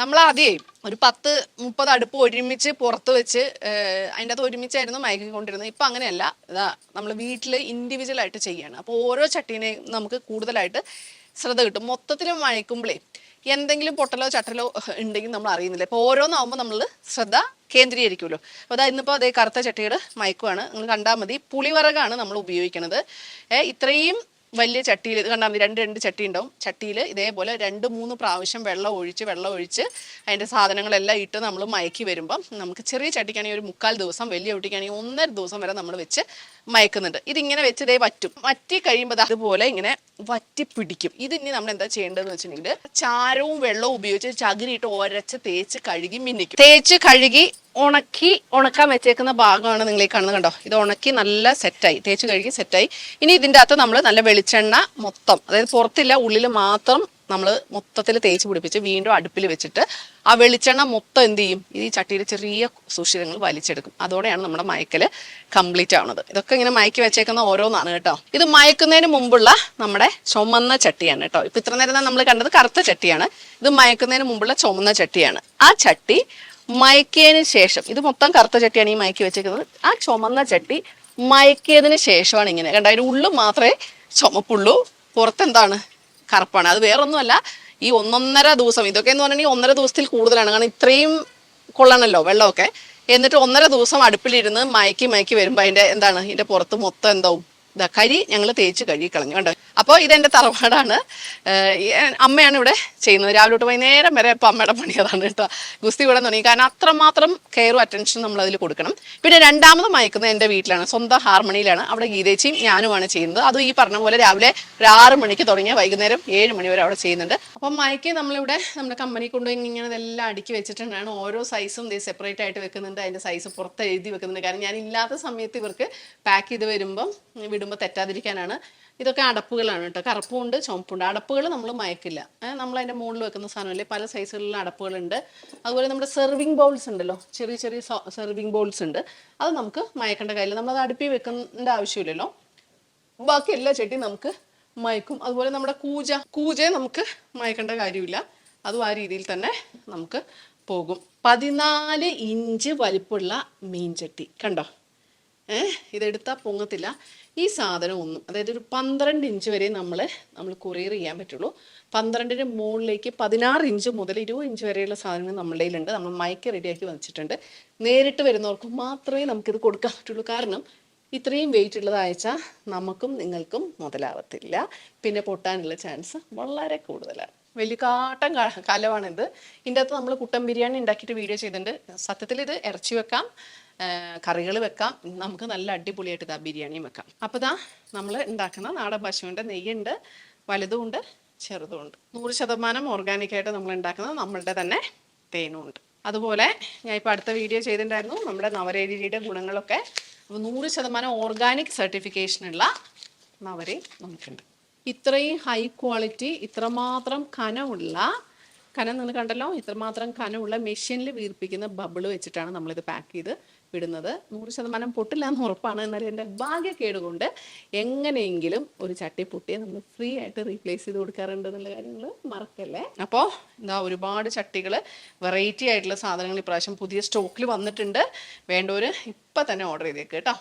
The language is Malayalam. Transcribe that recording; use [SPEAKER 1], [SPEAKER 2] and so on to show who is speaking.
[SPEAKER 1] നമ്മൾ ആദ്യം ഒരു പത്ത് മുപ്പത് അടുപ്പ് ഒരുമിച്ച് പുറത്ത് വെച്ച് അതിന്റെ അകത്ത് ഒരുമിച്ചായിരുന്നു മയക്കിക്കൊണ്ടിരുന്നത് ഇപ്പം അങ്ങനെയല്ല. ഇതാ നമ്മൾ വീട്ടിൽ ഇൻഡിവിജ്വൽ ആയിട്ട് ചെയ്യാണ്. അപ്പോൾ ഓരോ ചട്ടീനെയും നമുക്ക് കൂടുതലായിട്ട് ശ്രദ്ധ കിട്ടും. മൊത്തത്തിൽ മയക്കുമ്പോഴേ എന്തെങ്കിലും പൊട്ടലോ ചട്ടലോ ഉണ്ടെങ്കിൽ നമ്മൾ അറിയുന്നില്ല. ഇപ്പോൾ ഓരോന്നാവുമ്പോൾ നമ്മൾ ശ്രദ്ധ കേന്ദ്രീകരിക്കുമല്ലോ. അപ്പോൾ അതായത് ഇന്നിപ്പോൾ അതേ കറുത്ത ചട്ടിയുടെ മയക്കുവാണ്. നിങ്ങൾ കണ്ടാൽ മതി. പുളിവറകാണ് നമ്മൾ ഉപയോഗിക്കുന്നത് ഇത്രയും വലിയ ചട്ടിയിൽ ഇത് കണ്ടാൽ മതി രണ്ട് രണ്ട് ചട്ടി ഉണ്ടാവും. ചട്ടിയിൽ ഇതേപോലെ രണ്ട് മൂന്ന് പ്രാവശ്യം വെള്ളം ഒഴിച്ച് വെള്ളം ഒഴിച്ച് അതിന്റെ സാധനങ്ങളെല്ലാം ഇട്ട് നമ്മൾ മയക്കി വരുമ്പം നമുക്ക് ചെറിയ ചട്ടിക്കാണെങ്കിൽ ഒരു മുക്കാൽ ദിവസം വലിയ കുട്ടിക്കാണെങ്കിൽ ഒന്നര ദിവസം വരെ നമ്മൾ വെച്ച് മയക്കുന്നുണ്ട്. ഇതിങ്ങനെ വെച്ച് ഇതേ മറ്റി കഴിയുമ്പോൾ അതുപോലെ ഇങ്ങനെ വറ്റി പിടിക്കും ഇതിനി നമ്മൾ എന്താ ചെയ്യേണ്ടതെന്ന് വെച്ചിട്ടുണ്ടെങ്കിൽ ചാരവും വെള്ളവും ഉപയോഗിച്ച് ചകിരിയിട്ട് ഒരച്ച തേച്ച് കഴുകി മിന്നിക്കും. തേച്ച് കഴുകി ഉണക്കി ഉണക്കാൻ വെച്ചേക്കുന്ന ഭാഗമാണ് നിങ്ങൾ ഈ കാണുന്നത് കണ്ടോ? ഇത് ഉണക്കി നല്ല സെറ്റായി. തേച്ച് കഴുകി സെറ്റായി. ഇനി ഇതിന്റെ അകത്ത് നമ്മൾ നല്ല വെളിച്ചെണ്ണ മൊത്തം അതായത് പുറത്തില്ല ഉള്ളിൽ മാത്രം നമ്മൾ മൊത്തത്തിൽ തേച്ച് പിടിപ്പിച്ച് വീണ്ടും അടുപ്പിൽ വെച്ചിട്ട് ആ വെളിച്ചെണ്ണ മൊത്തം എന്ത് ചെയ്യും? ഈ ചട്ടിയിൽ ചെറിയ സുഷിരങ്ങൾ വലിച്ചെടുക്കും. അതോടെയാണ് നമ്മുടെ മയക്കൽ കംപ്ലീറ്റ് ആവുന്നത്. ഇതൊക്കെ ഇങ്ങനെ മയക്കി വെച്ചേക്കുന്ന ഓരോന്നാണ് കേട്ടോ. ഇത് മയക്കുന്നതിന് മുമ്പുള്ള നമ്മുടെ ചുമന്ന ചട്ടിയാണ് കേട്ടോ. ഇപ്പൊ ഇത്ര നേരം നമ്മൾ കണ്ടത് കറുത്ത ചട്ടിയാണ്. ഇത് മയക്കുന്നതിന് മുമ്പുള്ള ചുമന്ന ചട്ടിയാണ്. ആ ചട്ടി മയക്കിയതിന് ശേഷം ഇത് മൊത്തം കറുത്ത ചട്ടിയാണ് ഈ മയക്കി വെച്ചേക്കുന്നത്. ആ ചുമന്ന ചട്ടി മയക്കിയതിന് ശേഷമാണ് ഇങ്ങനെ. കണ്ട അതിന് ഉള്ളു മാത്രമേ ചുമപ്പുള്ളൂ. പുറത്തെന്താണ്? കറുപ്പാണ്. അത് വേറൊന്നുമല്ല ഈ ഒന്നൊന്നര ദിവസം ഇതൊക്കെ എന്ന് പറഞ്ഞാൽ ഒന്നര ദിവസത്തിൽ കൂടുതലാണ്. കാരണം ഇത്രയും കൊള്ളണമല്ലോ വെള്ളമൊക്കെ. എന്നിട്ട് ഒന്നര ദിവസം അടുപ്പിലിരുന്ന് മയക്കി മയക്കി വരുമ്പോൾ അതിന്റെ എന്താണ് ഇതിന്റെ പുറത്ത് മൊത്തം എന്താവും? കരി ഞങ്ങൾ തേച്ച് കഴുകി കളഞ്ഞു കണ്ടോ? അപ്പോൾ ഇതെന്റെ തറവാടാണ്. അമ്മയാണ് ഇവിടെ ചെയ്യുന്നത്. രാവിലെ തൊട്ട് വൈകുന്നേരം വരെ ഇപ്പം അമ്മയുടെ പണി അതാണ് കേട്ടോ. ഗുസ്തി ഇവിടെ തുടങ്ങി. കാരണം അത്രമാത്രം കെയറും അറ്റൻഷനും നമ്മൾ അതിൽ കൊടുക്കണം. പിന്നെ രണ്ടാമത് മയക്കുന്നത് എന്റെ വീട്ടിലാണ്. സ്വന്തം ഹാർമണിയിലാണ്. അവിടെ ഗീതേച്ചിയും ഞാനുമാണ് ചെയ്യുന്നത്. അതും ഈ പറഞ്ഞ പോലെ രാവിലെ ഒരു ആറ് മണിക്ക് തുടങ്ങിയ വൈകുന്നേരം ഏഴ് മണി വരെ അവിടെ ചെയ്യുന്നുണ്ട്. അപ്പം മയക്ക് നമ്മളിവിടെ നമ്മുടെ കമ്പനി കൊണ്ടുപോയി ഇങ്ങനെ ഇതെല്ലാം അടുക്കി വെച്ചിട്ടുണ്ടാണ്. ഓരോ സൈസും സെപ്പറേറ്റ് ആയിട്ട് വെക്കുന്നുണ്ട്. അതിന്റെ സൈസ് പുറത്ത് എഴുതി വെക്കുന്നുണ്ട്. കാരണം ഞാൻ ഇല്ലാത്ത സമയത്ത് ഇവർക്ക് പാക്ക് ചെയ്ത് വരുമ്പം വിടുമ്പോൾ തെറ്റാതിരിക്കാനാണ്. ഇതൊക്കെ അടപ്പുകളാണ് കേട്ടോ. കറുപ്പുണ്ട് ചുമപ്പുണ്ട് അടപ്പുകൾ നമ്മൾ മയക്കില്ല. നമ്മൾ അതിന്റെ മുകളിൽ വെക്കുന്ന സാധനമല്ലേ? പല സൈസുകളിലുള്ള അടപ്പുകളുണ്ട്. അതുപോലെ നമ്മുടെ സെർവിങ് ബൗൾസ് ഉണ്ടല്ലോ. ചെറിയ ചെറിയ സെർവിങ് ബൗൾസ് ഉണ്ട്. അത് നമുക്ക് മയക്കേണ്ട കാര്യമില്ല. നമ്മളത് അടുപ്പി വെക്കേണ്ട ആവശ്യമില്ലല്ലോ. ബാക്കി എല്ലാ ചെട്ടിയും നമുക്ക് മയക്കും. അതുപോലെ നമ്മുടെ കൂജ കൂജയെ നമുക്ക് മയക്കേണ്ട കാര്യമില്ല. അതും ആ രീതിയിൽ തന്നെ നമുക്ക് പോകും. പതിനാല് ഇഞ്ച് വലിപ്പമുള്ള മീൻചട്ടി. കണ്ടോ? ഇതെടുത്താൽ പൊങ്ങത്തില്ല. ഈ സാധനം ഒന്നും അതായത് ഒരു പന്ത്രണ്ട് ഇഞ്ച് വരെ നമ്മൾ നമ്മൾ കൊറിയർ ചെയ്യാൻ പറ്റുള്ളൂ. പന്ത്രണ്ടിന് മുകളിലേക്ക് പതിനാറ് ഇഞ്ച് മുതൽ ഇരുപത് ഇഞ്ച് വരെയുള്ള സാധനങ്ങൾ നമ്മുടെ കയ്യിലുണ്ട്. നമ്മൾ മയക്ക് റെഡിയാക്കി വെച്ചിട്ടുണ്ട്. നേരിട്ട് വരുന്നവർക്ക് മാത്രമേ നമുക്കിത് കൊടുക്കാൻ പറ്റുള്ളൂ. കാരണം ഇത്രയും വെയിറ്റ് ഉള്ളത് അയച്ചാൽ നമുക്കും നിങ്ങൾക്കും മുതലാവത്തില്ല. പിന്നെ പൊട്ടാനുള്ള ചാൻസ് വളരെ കൂടുതലാണ്. വലിയ കാട്ടം കാലമാണിത്. ഇതിന്റെ അകത്ത് നമ്മൾ കുട്ടൻ ബിരിയാണി ഉണ്ടാക്കിയിട്ട് വീഡിയോ ചെയ്തിട്ടുണ്ട്. സത്യത്തിൽ ഇത് ഇറച്ചി വെക്കാം കറികൾ വെക്കാം നമുക്ക് നല്ല അടിപൊളിയായിട്ട് ഇതാ ബിരിയാണിയും വെക്കാം. അപ്പോൾ ഇതാ നമ്മൾ ഉണ്ടാക്കുന്ന നാടൻ പശുവിന്റെ നെയ്യുണ്ട് വലുതുമുണ്ട് ചെറുതുമുണ്ട്. നൂറ് ശതമാനം ഓർഗാനിക്കായിട്ട് നമ്മൾ ഉണ്ടാക്കുന്നത് നമ്മളുടെ തന്നെ തേനുമുണ്ട്. അതുപോലെ ഞാൻ ഇപ്പോൾ അടുത്ത വീഡിയോ ചെയ്തിട്ടുണ്ടായിരുന്നു നമ്മുടെ നവരേരിയുടെ ഗുണങ്ങളൊക്കെ. അപ്പോൾ നൂറ് ശതമാനം ഓർഗാനിക് സർട്ടിഫിക്കേഷനുള്ള നവരേ നമുക്കുണ്ട്. ഇത്രയും ഹൈ ക്വാളിറ്റി ഇത്രമാത്രം കനമുള്ള കനം നിങ്ങൾ കണ്ടല്ലോ ഇത്രമാത്രം കനമുള്ള മെഷീനിൽ വീർപ്പിക്കുന്ന ബബിൾ വെച്ചിട്ടാണ് നമ്മളിത് പാക്ക് ചെയ്ത് വിടുന്നത്. നൂറ് ശതമാനം പൊട്ടില്ല എന്ന് ഉറപ്പാണ്. എന്നാലും എന്റെ ഭാഗ്യക്കേട് കൊണ്ട് എങ്ങനെയെങ്കിലും ഒരു ചട്ടി പൊട്ടിയെ നമ്മൾ ഫ്രീ ആയിട്ട് റീപ്ലേസ് ചെയ്ത് കൊടുക്കാറുണ്ട് എന്നുള്ള കാര്യങ്ങൾ മറക്കല്ലേ? അപ്പോൾ എന്താ ഒരുപാട് ചട്ടികൾ വെറൈറ്റി ആയിട്ടുള്ള സാധനങ്ങൾ ഇപ്രാവശ്യം പുതിയ സ്റ്റോക്കിൽ വന്നിട്ടുണ്ട്. വേണ്ടവർ ഇപ്പം തന്നെ ഓർഡർ ചെയ്തേക്ക് കേട്ടോ.